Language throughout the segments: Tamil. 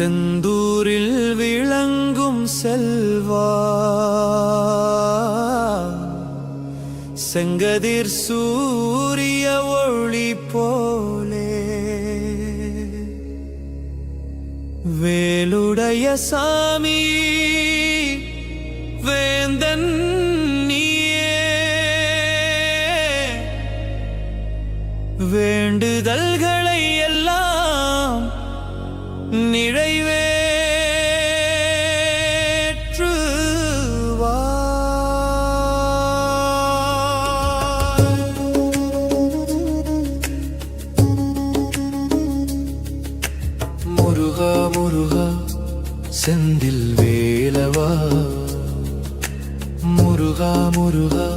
செந்தூரில் விளங்கும் செல்வா. செங்கதிர் சூரிய ஒளி போலே. வேலுடைய சாமி வேந்தன் நீயே. வேண்டுதல்களை நிறைவேற்றுவாய் முருகா முருகா செந்தில் வேலவா? முருகா முருகா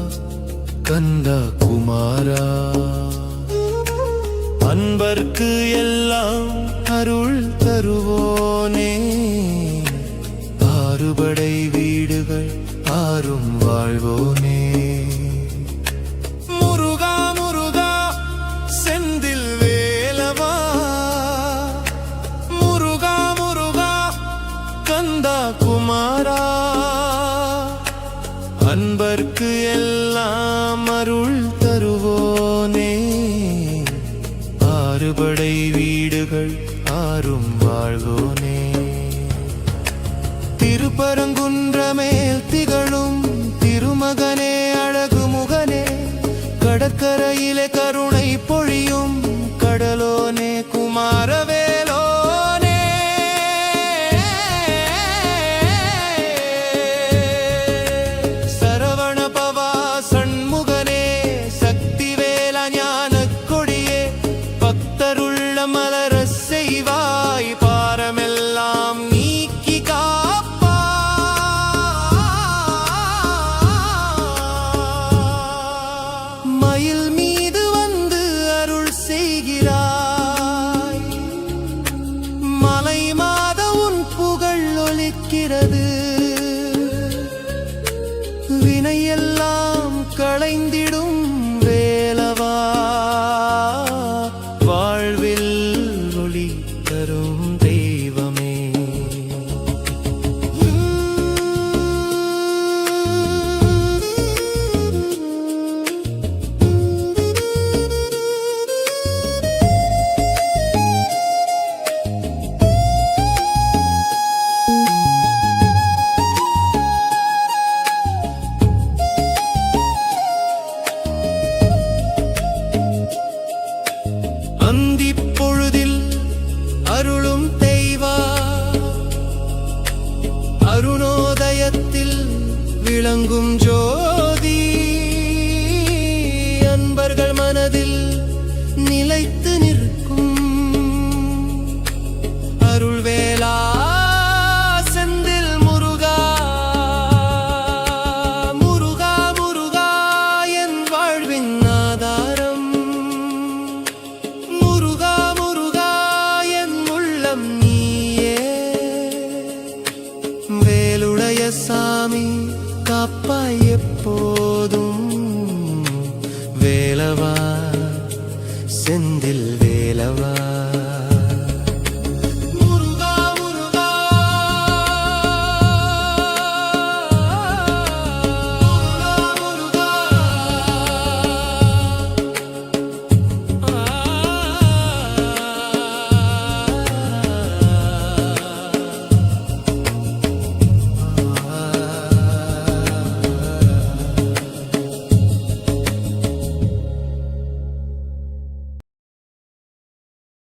கந்தா குமாரா? அன்பர்க்கு எல்லாம் அருள் தருவோனே. ஆறுபடை வீடுகள் ஆறும் வாழ்வோனே. முருகா முருகா செந்தில் வேலவா. முருகா முருகா கந்தா குமாரா. அன்பர்க்கு எல்லாம் அருள் தருவோனே. அறுபடை வீடுகள் ஆறும் வாழ்வோனே. திருப்பரங்குன்றமேல் திகழும் திருமகனே அழகு முகனே. கடற்கரையிலே கருணை பொழியும் கடலோனே me அருணோதயத்தில் விளங்கும் ஜோதி. அன்பர்கள் மனதில்